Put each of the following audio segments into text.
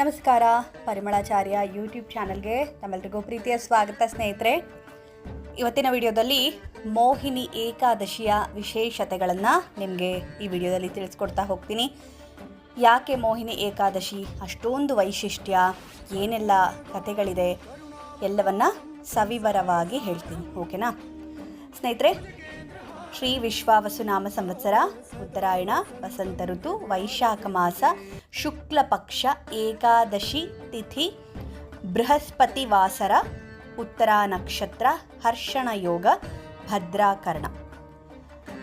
ನಮಸ್ಕಾರ. ಪರಿಮಳಾಚಾರ್ಯ ಯೂಟ್ಯೂಬ್ ಚಾನಲ್ಗೆ ತಮ್ಮೆಲ್ಲರಿಗೂ ಪ್ರೀತಿಯ ಸ್ವಾಗತ ಸ್ನೇಹಿತರೆ. ಇವತ್ತಿನ ವಿಡಿಯೋದಲ್ಲಿ ಮೋಹಿನಿ ಏಕಾದಶಿಯ ವಿಶೇಷತೆಗಳನ್ನು ನಿಮಗೆ ಈ ವಿಡಿಯೋದಲ್ಲಿ ತಿಳಿಸ್ಕೊಡ್ತಾ ಹೋಗ್ತೀನಿ. ಯಾಕೆ ಮೋಹಿನಿ ಏಕಾದಶಿ? ಅಷ್ಟೊಂದು ವೈಶಿಷ್ಟ್ಯ, ಏನೆಲ್ಲ ಕಥೆಗಳಿದೆ? ಎಲ್ಲವನ್ನು ಸವಿವರವಾಗಿ ಹೇಳ್ತೀನಿ. ಓಕೆನಾ? ಸ್ನೇಹಿತರೆ ಶ್ರೀ ವಿಶ್ವಾವಸುನಾಮ ಸಂವತ್ಸರ, ಉತ್ತರಾಯಣ, ವಸಂತ ಋತು, ವೈಶಾಖ ಮಾಸ, ಶುಕ್ಲ ಪಕ್ಷ, ಏಕಾದಶಿ ತಿಥಿ, ಬೃಹಸ್ಪತಿ ವಾಸರ, ಉತ್ತರ ನಕ್ಷತ್ರ, ಹರ್ಷಣ ಯೋಗ, ಭದ್ರಾಕರ್ಣ.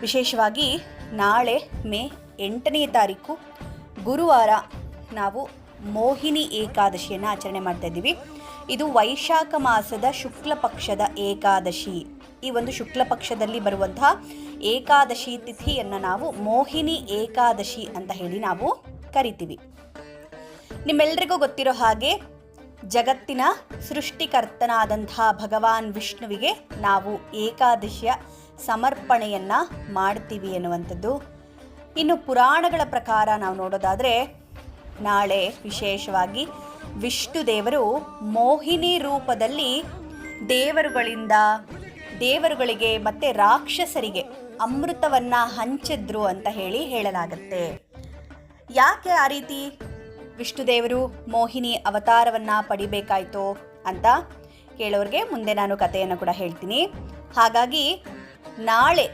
ವಿಶೇಷವಾಗಿ ನಾಳೆ ಮೇ ಎಂಟನೇ ತಾರೀಕು, ಗುರುವಾರ ನಾವು ಮೋಹಿನಿ ಏಕಾದಶಿಯನ್ನು ಆಚರಣೆ ಮಾಡ್ತಾ ಇದು ವೈಶಾಖ ಮಾಸದ ಶುಕ್ಲ ಪಕ್ಷದ ಏಕಾದಶಿ. ಈ ಒಂದು ಶುಕ್ಲ ಪಕ್ಷದಲ್ಲಿ ಬರುವಂತಹ ಏಕಾದಶಿ ತಿಥಿಯನ್ನು ನಾವು ಮೋಹಿನಿ ಏಕಾದಶಿ ಅಂತ ಹೇಳಿ ನಾವು ಕರಿತೀವಿ. ನಿಮ್ಮೆಲ್ಲರಿಗೂ ಗೊತ್ತಿರೋ ಹಾಗೆ ಜಗತ್ತಿನ ಸೃಷ್ಟಿಕರ್ತನಾದಂತಹ ಭಗವಾನ್ ವಿಷ್ಣುವಿಗೆ ನಾವು ಏಕಾದಶಿಯ ಸಮರ್ಪಣೆಯನ್ನು ಮಾಡ್ತೀವಿ ಎನ್ನುವಂಥದ್ದು. ಇನ್ನು ಪುರಾಣಗಳ ಪ್ರಕಾರ ನಾವು ನೋಡೋದಾದರೆ ನಾಳೆ ವಿಶೇಷವಾಗಿ ವಿಷ್ಣು ದೇವರು ಮೋಹಿನಿ ರೂಪದಲ್ಲಿ ದೇವರುಗಳಿಂದ ದೇವರುಗಳಿಗೆ ಮತ್ತು ರಾಕ್ಷಸರಿಗೆ ಅಮೃತವನ್ನು ಹಂಚಿದ್ರು ಅಂತ ಹೇಳಿ ಹೇಳಲಾಗುತ್ತೆ. ಯಾಕೆ ಆ ರೀತಿ? ವಿಷ್ಣು ದೇವರು ಮೋಹಿನಿ ಅವತಾರವನ್ನು ಪಡಿಬೇಕಾಯ್ತು ಅಂತ ಕೇಳೋರಿಗೆ ಮುಂದೆ ನಾನು ಕಥೆಯನ್ನು ಕೂಡ ಹೇಳ್ತೀನಿ. ಹಾಗಾಗಿ ನಾಳೆ,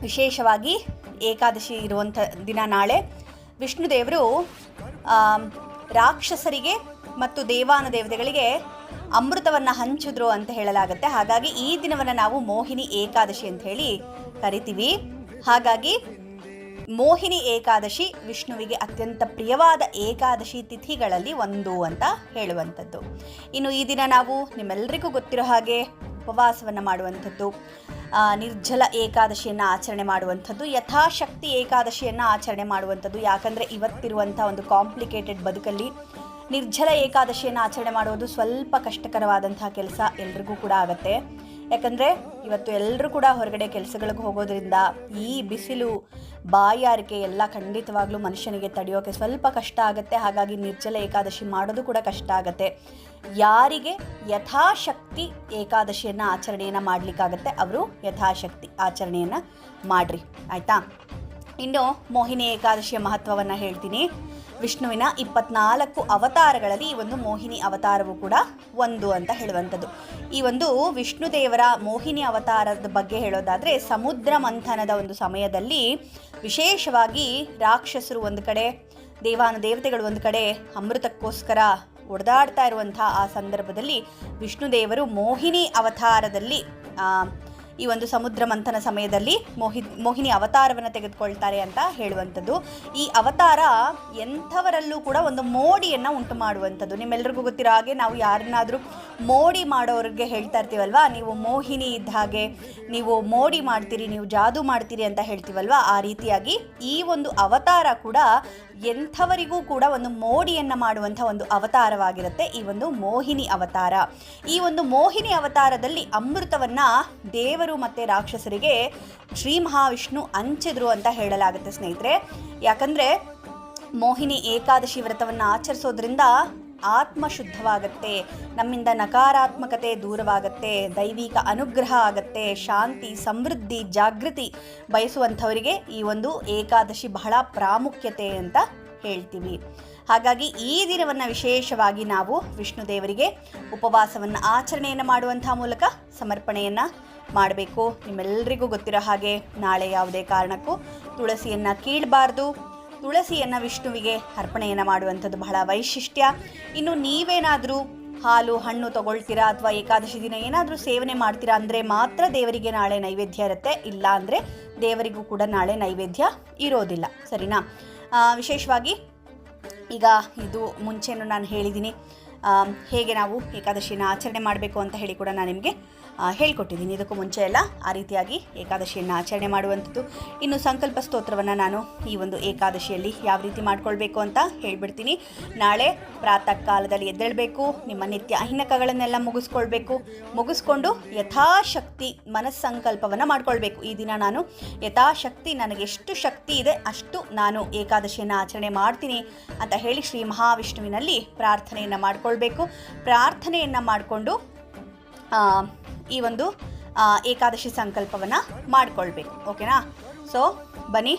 ವಿಶೇಷವಾಗಿ ಏಕಾದಶಿ ಇರುವಂಥ ದಿನ ನಾಳೆ ವಿಷ್ಣುದೇವರು ದೇವರು ರಾಕ್ಷಸರಿಗೆ ಮತ್ತು ದೇವಾನ ದೇವತೆಗಳಿಗೆ ಅಮೃತವನ್ನು ಹಂಚಿದ್ರು ಅಂತ ಹೇಳಲಾಗುತ್ತೆ. ಹಾಗಾಗಿ ಈ ದಿನವನ್ನು ನಾವು ಮೋಹಿನಿ ಏಕಾದಶಿ ಅಂತ ಹೇಳಿ ಕರಿತೀವಿ. ಹಾಗಾಗಿ ಮೋಹಿನಿ ಏಕಾದಶಿ ವಿಷ್ಣುವಿಗೆ ಅತ್ಯಂತ ಪ್ರಿಯವಾದ ಏಕಾದಶಿ ತಿಥಿಗಳಲ್ಲಿ ಒಂದು ಅಂತ ಹೇಳುವಂಥದ್ದು. ಇನ್ನು ಈ ದಿನ ನಾವು ನಿಮ್ಮೆಲ್ಲರಿಗೂ ಗೊತ್ತಿರೋ ಹಾಗೆ ಉಪವಾಸವನ್ನು ಮಾಡುವಂಥದ್ದು ನಿರ್ಜಲ ಏಕಾದಶಿಯನ್ನು ಆಚರಣೆ ಮಾಡುವಂಥದ್ದು, ಯಥಾಶಕ್ತಿ ಏಕಾದಶಿಯನ್ನು ಆಚರಣೆ ಮಾಡುವಂಥದ್ದು. ಯಾಕಂದರೆ ಇವತ್ತಿರುವಂಥ ಒಂದು ಕಾಂಪ್ಲಿಕೇಟೆಡ್ ಬದುಕಲ್ಲಿ ನಿರ್ಜಲ ಏಕಾದಶಿಯನ್ನು ಆಚರಣೆ ಮಾಡುವುದು ಸ್ವಲ್ಪ ಕಷ್ಟಕರವಾದಂತಹ ಕೆಲಸ ಎಲ್ರಿಗೂ ಕೂಡ ಆಗುತ್ತೆ. ಯಾಕಂದರೆ ಇವತ್ತು ಎಲ್ಲರೂ ಕೂಡ ಹೊರಗಡೆ ಕೆಲಸಗಳಿಗೆ ಹೋಗೋದ್ರಿಂದ ಈ ಬಿಸಿಲು, ಬಾಯಾರಿಕೆ ಎಲ್ಲ ಖಂಡಿತವಾಗ್ಲೂ ಮನುಷ್ಯನಿಗೆ ತಡೆಯೋಕೆ ಸ್ವಲ್ಪ ಕಷ್ಟ ಆಗುತ್ತೆ. ಹಾಗಾಗಿ ನಿರ್ಜಲ ಏಕಾದಶಿ ಮಾಡೋದು ಕೂಡ ಕಷ್ಟ ಆಗುತ್ತೆ. ಯಾರಿಗೆ ಯಥಾಶಕ್ತಿ ಏಕಾದಶಿಯನ್ನು ಆಚರಣೆಯನ್ನು ಮಾಡಲಿಕ್ಕಾಗತ್ತೆ, ಅವರು ಯಥಾಶಕ್ತಿ ಆಚರಣೆಯನ್ನು ಮಾಡಿರಿ. ಆಯಿತಾ? ಇನ್ನು ಮೋಹಿನಿ ಏಕಾದಶಿಯ ಮಹತ್ವವನ್ನು ಹೇಳ್ತೀನಿ. ವಿಷ್ಣುವಿನ ಇಪ್ಪತ್ನಾಲ್ಕು ಅವತಾರಗಳಲ್ಲಿ ಈ ಒಂದು ಮೋಹಿನಿ ಅವತಾರವು ಕೂಡ ಒಂದು ಅಂತ ಹೇಳುವಂಥದ್ದು. ಈ ಒಂದು ವಿಷ್ಣು ದೇವರ ಮೋಹಿನಿ ಅವತಾರದ ಬಗ್ಗೆ ಹೇಳೋದಾದರೆ, ಸಮುದ್ರ ಮಂಥನದ ಒಂದು ಸಮಯದಲ್ಲಿ ವಿಶೇಷವಾಗಿ ರಾಕ್ಷಸರು ಒಂದು ಕಡೆ, ದೇವಾನು ದೇವತೆಗಳು ಒಂದು ಕಡೆ ಅಮೃತಕ್ಕೋಸ್ಕರ ಒಡೆದಾಡ್ತಾ ಇರುವಂಥ ಆ ಸಂದರ್ಭದಲ್ಲಿ ವಿಷ್ಣು ದೇವರು ಮೋಹಿನಿ ಅವತಾರದಲ್ಲಿ ಈ ಒಂದು ಸಮುದ್ರ ಮಂಥನ ಸಮಯದಲ್ಲಿ ಮೋಹಿ, ಮೋಹಿನಿ ಅವತಾರವನ್ನು ತೆಗೆದುಕೊಳ್ತಾರೆ ಅಂತ ಹೇಳುವಂಥದ್ದು. ಈ ಅವತಾರ ಎಂಥವರಲ್ಲೂ ಕೂಡ ಒಂದು ಮೋಡಿಯನ್ನು ಉಂಟು ಮಾಡುವಂಥದ್ದು. ನಿಮ್ಮೆಲ್ಲರಿಗೂ ಗೊತ್ತಿರೋ ಹಾಗೆ ನಾವು ಯಾರನ್ನಾದರೂ ಮೋಡಿ ಮಾಡೋರಿಗೆ ಹೇಳ್ತಾ ಇರ್ತೀವಲ್ವಾ? ನೀವು ಮೋಹಿನಿ ಇದ್ದ ಹಾಗೆ ನೀವು ಮೋಡಿ ಮಾಡ್ತೀರಿ, ನೀವು ಜಾದೂ ಮಾಡ್ತೀರಿ ಅಂತ ಹೇಳ್ತೀವಲ್ವಾ? ಆ ರೀತಿಯಾಗಿ ಈ ಒಂದು ಅವತಾರ ಕೂಡ ಎಂಥವರಿಗೂ ಕೂಡ ಒಂದು ಮೋಡಿಯನ್ನು ಮಾಡುವಂಥ ಒಂದು ಅವತಾರವಾಗಿರುತ್ತೆ ಈ ಒಂದು ಮೋಹಿನಿ ಅವತಾರ. ಈ ಒಂದು ಮೋಹಿನಿ ಅವತಾರದಲ್ಲಿ ಅಮೃತವನ್ನು ದೇವರು ಮತ್ತು ರಾಕ್ಷಸರಿಗೆ ಶ್ರೀ ಮಹಾವಿಷ್ಣು ಹಂಚಿದ್ರು ಅಂತ ಹೇಳಲಾಗುತ್ತೆ ಸ್ನೇಹಿತರೆ. ಯಾಕಂದರೆ ಮೋಹಿನಿ ಏಕಾದಶಿ ವ್ರತವನ್ನು ಆಚರಿಸೋದ್ರಿಂದ ಆತ್ಮ ಶುದ್ಧವಾಗತ್ತೆ ನಮ್ಮಿಂದ ನಕಾರಾತ್ಮಕತೆ ದೂರವಾಗತ್ತೆ, ದೈವಿಕ ಅನುಗ್ರಹ ಆಗತ್ತೆ, ಶಾಂತಿ, ಸಮೃದ್ಧಿ, ಜಾಗೃತಿ ಬಯಸುವಂಥವರಿಗೆ ಈ ಒಂದು ಏಕಾದಶಿ ಬಹಳ ಪ್ರಾಮುಖ್ಯತೆ ಅಂತ ಹೇಳ್ತೀವಿ. ಹಾಗಾಗಿ ಈ ದಿನವನ್ನು ವಿಶೇಷವಾಗಿ ನಾವು ವಿಷ್ಣು ದೇವರಿಗೆ ಉಪವಾಸವನ್ನು, ಆಚರಣೆಯನ್ನು ಮಾಡುವಂಥ ಮೂಲಕ ಸಮರ್ಪಣೆಯನ್ನು ಮಾಡಬೇಕು. ನಿಮ್ಮೆಲ್ಲರಿಗೂ ಗೊತ್ತಿರೋ ಹಾಗೆ ನಾಳೆ ಯಾವುದೇ ಕಾರಣಕ್ಕೂ ತುಳಸಿಯನ್ನು ಕೀಳಬಾರ್ದು. ತುಳಸಿಯನ್ನು ವಿಷ್ಣುವಿಗೆ ಅರ್ಪಣೆಯನ್ನು ಮಾಡುವಂಥದ್ದು ಬಹಳ ವೈಶಿಷ್ಟ್ಯ. ಇನ್ನು ನೀವೇನಾದರೂ ಹಾಲು, ಹಣ್ಣು ತಗೊಳ್ತೀರಾ ಅಥವಾ ಏಕಾದಶಿ ದಿನ ಏನಾದರೂ ಸೇವನೆ ಮಾಡ್ತೀರಾ ಅಂದರೆ ಮಾತ್ರ ದೇವರಿಗೆ ನಾಳೆ ನೈವೇದ್ಯ ಇರುತ್ತೆ. ಇಲ್ಲ ಅಂದರೆ ದೇವರಿಗೂ ಕೂಡ ನಾಳೆ ನೈವೇದ್ಯ ಇರೋದಿಲ್ಲ. ಸರಿನಾ? ವಿಶೇಷವಾಗಿ ಈಗ ಇದು ಮುಂಚೆನೂ ನಾನು ಹೇಳಿದ್ದೀನಿ. ಹೇಗೆ ನಾವು ಏಕಾದಶಿನ ಆಚರಣೆ ಮಾಡಬೇಕು ಅಂತ ಹೇಳಿ ಕೂಡ ನಾನು ನಿಮಗೆ ಹೇಳ್ಕೊಟ್ಟಿದ್ದೀನಿ. ಇದಕ್ಕೂ ಮುಂಚೆ ಎಲ್ಲ ಆ ರೀತಿಯಾಗಿ ಏಕಾದಶಿಯನ್ನು ಆಚರಣೆ ಮಾಡುವಂಥದ್ದು. ಇನ್ನು ಸಂಕಲ್ಪ ಸ್ತೋತ್ರವನ್ನು ನಾನು ಈ ಒಂದು ಏಕಾದಶಿಯಲ್ಲಿ ಯಾವ ರೀತಿ ಮಾಡ್ಕೊಳ್ಬೇಕು ಅಂತ ಹೇಳ್ಬಿಡ್ತೀನಿ. ನಾಳೆ ಪ್ರಾತಃ ಕಾಲದಲ್ಲಿ ಎದ್ದೇಳಬೇಕು, ನಿಮ್ಮ ನಿತ್ಯ ಅಹಿನಕಗಳನ್ನೆಲ್ಲ ಮುಗಿಸ್ಕೊಳ್ಬೇಕು. ಮುಗಿಸ್ಕೊಂಡು ಯಥಾಶಕ್ತಿ ಮನಸ್ಸಂಕಲ್ಪವನ್ನು ಮಾಡಿಕೊಳ್ಬೇಕು. ಈ ದಿನ ನಾನು ಯಥಾಶಕ್ತಿ, ನನಗೆ ಎಷ್ಟು ಶಕ್ತಿ ಇದೆ ಅಷ್ಟು ನಾನು ಏಕಾದಶಿಯನ್ನು ಆಚರಣೆ ಮಾಡ್ತೀನಿ ಅಂತ ಹೇಳಿ ಶ್ರೀ ಮಹಾವಿಷ್ಣುವಿನಲ್ಲಿ ಪ್ರಾರ್ಥನೆಯನ್ನು ಮಾಡಿಕೊಳ್ಬೇಕು ಪ್ರಾರ್ಥನೆಯನ್ನು ಮಾಡಿಕೊಂಡು ಈ ಒಂದು ಏಕಾದಶಿ ಸಂಕಲ್ಪವನ್ನು ಮಾಡಿಕೊಳ್ಬೇಕು. ಓಕೆನಾ? ಸೊ ಬನ್ನಿ.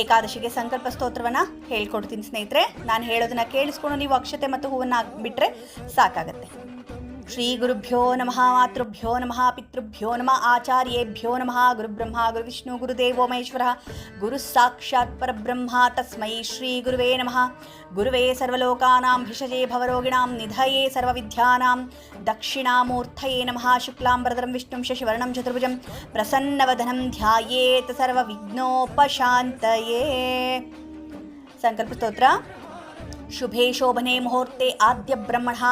ಏಕಾದಶಿಗೆ ಸಂಕಲ್ಪ ಸ್ತೋತ್ರವನ್ನು ಹೇಳ್ಕೊಡ್ತೀನಿ ಸ್ನೇಹಿತರೆ. ನಾನು ಹೇಳೋದನ್ನು ಕೇಳಿಸ್ಕೊಂಡು ನೀವು ಅಕ್ಷತೆ ಮತ್ತು ಹೂವನ್ನು ಹಾಕ್ಬಿಟ್ರೆ ಸಾಕಾಗತ್ತೆ. श्रीगुरुभ्यो नम, मातृभ्यो नम, पितृभ्यो नम, आचार्येभ्यो नम, गुरुब्रह्म, गुरुविष्णु, गुरुदेवो महेश्वर, गुरुः साक्षात् परब्रह्मा, तस्मै श्रीगुरुवे नमः। गुरुवे भिषजे भवरोगिणां निधये सर्वविद्यानां दक्षिणामूर्तये नमः। शुक्लाम्बरधरं विष्णुं शशिवर्णं चतुर्भुजं प्रसन्नवधनं ध्यायेत् सर्वविघ्नोपशान्तये। सङ्कल्पस्तोत्र शुभे शोभने मुहूर्ते आद्यब्रह्मणः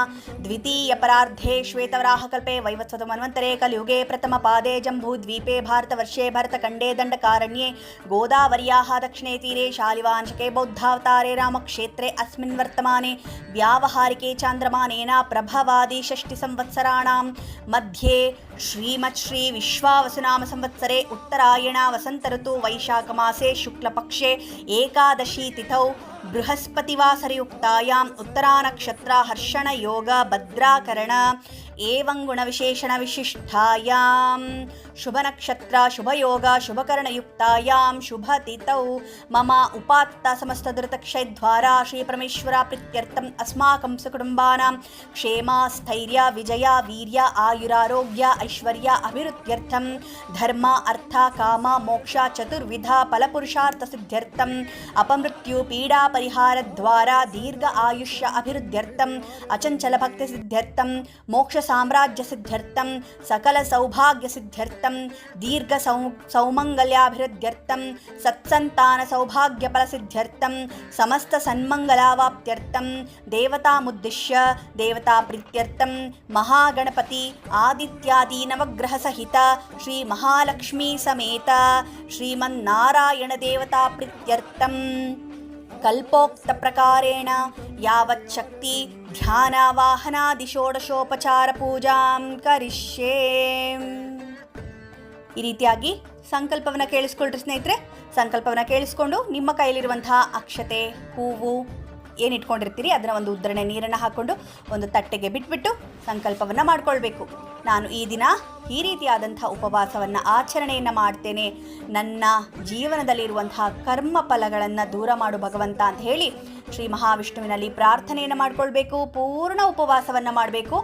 द्वितीयपरार्धे श्वेतवराहकल्पे वैवत्सतमन्वन्तरे कलियुगे प्रथमपादे जम्बूद्वीपे भारतवर्षे भरतखण्डे दण्डकारण्ये गोदावर्याः दक्षिणे तीरे शालिवांशके बौद्धावतारे रामक्षेत्रे अस्मिन् वर्तमाने व्यावहारिके चान्द्रमानेन प्रभवादि षष्टिसंवत्सराणां मध्ये श्रीमच्छ्रीविश्वावसुनामसंवत्सरे उत्तरायणा वसन्तऋतु वैशाखमासे शुक्लपक्षे एकादशी तिथौ बृहस्पतिवासरयुक्तायाम् उत्तरानक्षत्र हर्षणयोग भद्राकरण एवं गुणविशेषणविशिष्टायां। शुभनक्षत्र, शुभयोग, शुभकरणयुक्तायां, शुभतिथौ। मम उपात्त समस्तदृतक्षयद्वारा श्रीपरमेश्वरा प्रीत्यर्थम् अस्माकं सुकुटुम्बानां क्षेमा स्थैर्य विजय, वीर्य, आयुरारोग्य, ऐश्वर्य अभिवृद्ध्यर्थं धर्म, अर्थ, काम, मोक्ष, चतुर्विध, फलपुरुषार्थसिद्ध्यर्थम्। अपमृत्यु पीडापरिहारद्वारा दीर्घ आयुष्य अभिवृद्ध्यर्थम्। अचञ्चलभक्तिसिद्ध्यर्थं சாம்ராஜ்யசித்தியர்த்தம் சகல சௌபாகியசித்தியர்த்தம் தீர்க்க சௌ சௌமங்கல்யாபிருத்தியர்த்தம் சத்சந்தான சௌபாகியபலசித்தியர்த்தம் சமஸ்த சன்மங்கலாவாப்தியர்த்தம் தேவதாமுத்திஷ்ய தேவதா பிரீத்தியர்த்தம் மகாகணபதி ஆதித்யாதி நவகிரகசகித ஸ்ரீ மகாலட்சுமி சமேத ஸ்ரீமன்னாராயண தேவதா பிரீத்தியர்த்தம் ಶಕ್ತಿ ಧ್ಯಾನವಾಹನಾದಿ ಷೋಡಶೋಪಚಾರ ಪೂಜಾಂ ಕರಿಷ್ಯೇ. ಈ ರೀತಿಯಾಗಿ ಸಂಕಲ್ಪವನ್ನು ಕೇಳಿಸ್ಕೊಳ್ರಿ ಸ್ನೇಹಿತರೆ. ಸಂಕಲ್ಪವನ್ನು ಕೇಳಿಸ್ಕೊಂಡು ನಿಮ್ಮ ಕೈಲಿರುವಂತಹ ಅಕ್ಷತೆ, ಹೂವು ಏನು ಇಟ್ಕೊಂಡಿರ್ತೀರಿ ಅದನ್ನು ಒಂದು ಉದ್ದರಣೆ ನೀರನ್ನು ಹಾಕ್ಕೊಂಡು ಒಂದು ತಟ್ಟೆಗೆ ಬಿಟ್ಬಿಟ್ಟು ಸಂಕಲ್ಪವನ್ನು ಮಾಡಿಕೊಳ್ಬೇಕು. ನಾನು ಈ ದಿನ ಈ ರೀತಿಯಾದಂಥ ಉಪವಾಸವನ್ನು, ಆಚರಣೆಯನ್ನು ಮಾಡ್ತೇನೆ. ನನ್ನ ಜೀವನದಲ್ಲಿರುವಂತಹ ಕರ್ಮ ಫಲಗಳನ್ನು ದೂರ ಮಾಡು ಭಗವಂತ ಅಂತ ಹೇಳಿ ಶ್ರೀ ಮಹಾವಿಷ್ಣುವಿನಲ್ಲಿ ಪ್ರಾರ್ಥನೆಯನ್ನು ಮಾಡಿಕೊಳ್ಬೇಕು. ಪೂರ್ಣ ಉಪವಾಸವನ್ನು ಮಾಡಬೇಕು.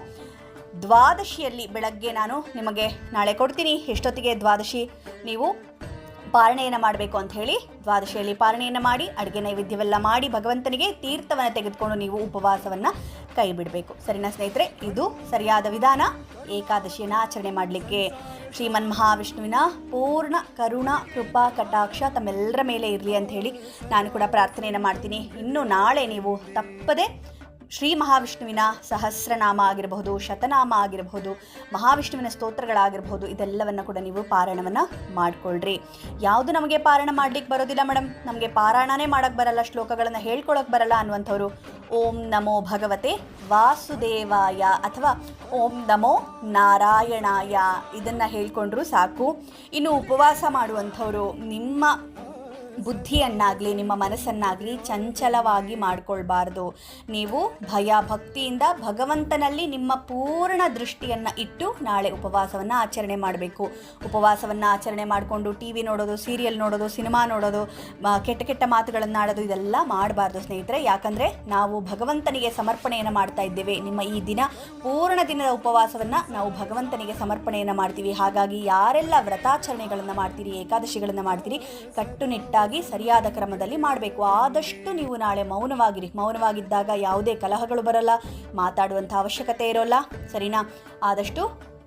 ದ್ವಾದಶಿಯಲ್ಲಿ ಬೆಳಗ್ಗೆ ನಾನು ನಿಮಗೆ ನಾಳೆ ಕೊಡ್ತೀನಿ. ಎಷ್ಟೊತ್ತಿಗೆ ದ್ವಾದಶಿ? ನೀವು ಪಾರಣೆಯನ್ನು ಮಾಡಬೇಕು ಅಂತ ಹೇಳಿ ದ್ವಾದಶಿಯಲ್ಲಿ ಪಾರಣೆಯನ್ನು ಮಾಡಿ, ಅಡುಗೆ ನೈವೇದ್ಯವೆಲ್ಲ ಮಾಡಿ ಭಗವಂತನಿಗೆ ತೀರ್ಥವನ್ನು ತೆಗೆದುಕೊಂಡು ನೀವು ಉಪವಾಸವನ್ನು ಕೈ ಬಿಡಬೇಕು ಸರಿನಾ ಸ್ನೇಹಿತರೆ? ಇದು ಸರಿಯಾದ ವಿಧಾನ. ಏಕಾದಶಿಯನ್ನು ಆಚರಣೆ ಮಾಡಲಿಕ್ಕೆ ಶ್ರೀಮನ್ ಮಹಾವಿಷ್ಣುವಿನ ಪೂರ್ಣ ಕರುಣ, ಕೃಪಾ, ಕಟಾಕ್ಷ ತಮ್ಮೆಲ್ಲರ ಮೇಲೆ ಇರಲಿ ಅಂತ ಹೇಳಿ ನಾನು ಕೂಡ ಪ್ರಾರ್ಥನೆಯನ್ನು ಮಾಡ್ತೀನಿ. ಇನ್ನು ನಾಳೆ ನೀವು ತಪ್ಪದೆ ಶ್ರೀ ಮಹಾವಿಷ್ಣುವಿನ ಸಹಸ್ರನಾಮ ಆಗಿರಬಹುದು, ಶತನಾಮ ಆಗಿರಬಹುದು, ಮಹಾವಿಷ್ಣುವಿನ ಸ್ತೋತ್ರಗಳಾಗಿರಬಹುದು, ಇದೆಲ್ಲವನ್ನು ಕೂಡ ನೀವು ಪಾರಾಯಣವನ್ನು ಮಾಡಿಕೊಳ್ಳ್ರಿ ಯಾವುದು ನಮಗೆ ಪಾರಾಯಣ ಮಾಡ್ಲಿಕ್ಕೆ ಬರೋದಿಲ್ಲ ಮೇಡಮ್ ನಮಗೆ ಪಾರಾಯಣನೇ ಮಾಡೋಕ್ಕೆ ಬರಲ್ಲ, ಶ್ಲೋಕಗಳನ್ನು ಹೇಳ್ಕೊಳಕ್ಕೆ ಬರಲ್ಲ ಅನ್ನುವಂಥವ್ರು. ಓಂ ನಮೋ ಭಗವತೆ ವಾಸುದೇವಾಯ ಅಥವಾ ಓಂ ನಮೋ ನಾರಾಯಣಾಯ ಇದನ್ನು ಹೇಳ್ಕೊಂಡ್ರು ಸಾಕು. ಇನ್ನು ಉಪವಾಸ ಮಾಡುವಂಥವ್ರು ನಿಮ್ಮ ಬುದ್ಧಿಯನ್ನಾಗಲಿ, ನಿಮ್ಮ ಮನಸ್ಸನ್ನಾಗಲಿ ಚಂಚಲವಾಗಿ ಮಾಡಿಕೊಳ್ಬಾರ್ದು. ನೀವು ಭಯ ಭಕ್ತಿಯಿಂದ ಭಗವಂತನಲ್ಲಿ ನಿಮ್ಮ ಪೂರ್ಣ ದೃಷ್ಟಿಯನ್ನು ಇಟ್ಟು ನಾಳೆ ಉಪವಾಸವನ್ನು ಆಚರಣೆ ಮಾಡಬೇಕು. ಉಪವಾಸವನ್ನು ಆಚರಣೆ ಮಾಡಿಕೊಂಡು ಟಿ ವಿ ನೋಡೋದು, ಸೀರಿಯಲ್ ನೋಡೋದು, ಸಿನಿಮಾ ನೋಡೋದು ಕೆಟ್ಟ ಕೆಟ್ಟ ಮಾತುಗಳನ್ನು ಆಡೋದು, ಇದೆಲ್ಲ ಮಾಡಬಾರ್ದು ಸ್ನೇಹಿತರೆ. ಯಾಕಂದರೆ ನಾವು ಭಗವಂತನಿಗೆ ಸಮರ್ಪಣೆಯನ್ನು ಮಾಡ್ತಾ ಇದ್ದೇವೆ. ನಿಮ್ಮ ಈ ದಿನ ಪೂರ್ಣ ದಿನದ ಉಪವಾಸವನ್ನು ನಾವು ಭಗವಂತನಿಗೆ ಸಮರ್ಪಣೆಯನ್ನು ಮಾಡ್ತೀವಿ. ಹಾಗಾಗಿ ಯಾರೆಲ್ಲ ವ್ರತಾಚರಣೆಗಳನ್ನು ಮಾಡ್ತೀರಿ, ಏಕಾದಶಿಗಳನ್ನು ಮಾಡ್ತೀರಿ ಕಟ್ಟುನಿಟ್ಟಾಗಿ ಸರಿಯಾದ ಕ್ರಮದಲ್ಲಿ ಮಾಡಬೇಕು. ಆದಷ್ಟು ನೀವು ನಾಳೆ ಮೌನವಾಗಿರಿ. ಮೌನವಾಗಿದ್ದಾಗ ಯಾವುದೇ ಕಲಹಗಳು ಬರಲ್ಲ. ಮಾತಾಡುವಂಥ ಅವಶ್ಯಕತೆ ಇರೋಲ್ಲ. ಸರಿನಾ? ಆದಷ್ಟು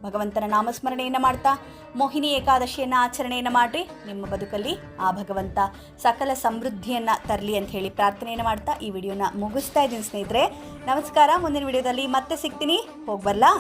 ಭಗವಂತನ ನಾಮಸ್ಮರಣೆಯನ್ನು ಮಾಡ್ತಾ, ಮೋಹಿನಿ ಏಕಾದಶಿಯನ್ನು ಆಚರಣೆಯನ್ನು ಮಾಡಿರಿ. ನಿಮ್ಮ ಬದುಕಲ್ಲಿ ಆ ಭಗವಂತ ಸಕಲ ಸಮೃದ್ಧಿಯನ್ನು ತರಲಿ ಅಂತ ಹೇಳಿ ಪ್ರಾರ್ಥನೆಯನ್ನು ಮಾಡ್ತಾ ಈ ವಿಡಿಯೋನ ಮುಗಿಸ್ತಾ ಇದ್ದೀನಿ ಸ್ನೇಹಿತರೆ. ನಮಸ್ಕಾರ. ಮುಂದಿನ ವಿಡಿಯೋದಲ್ಲಿ ಮತ್ತೆ ಸಿಗ್ತೀನಿ. ಹೋಗ್ಬರ್ಲಾ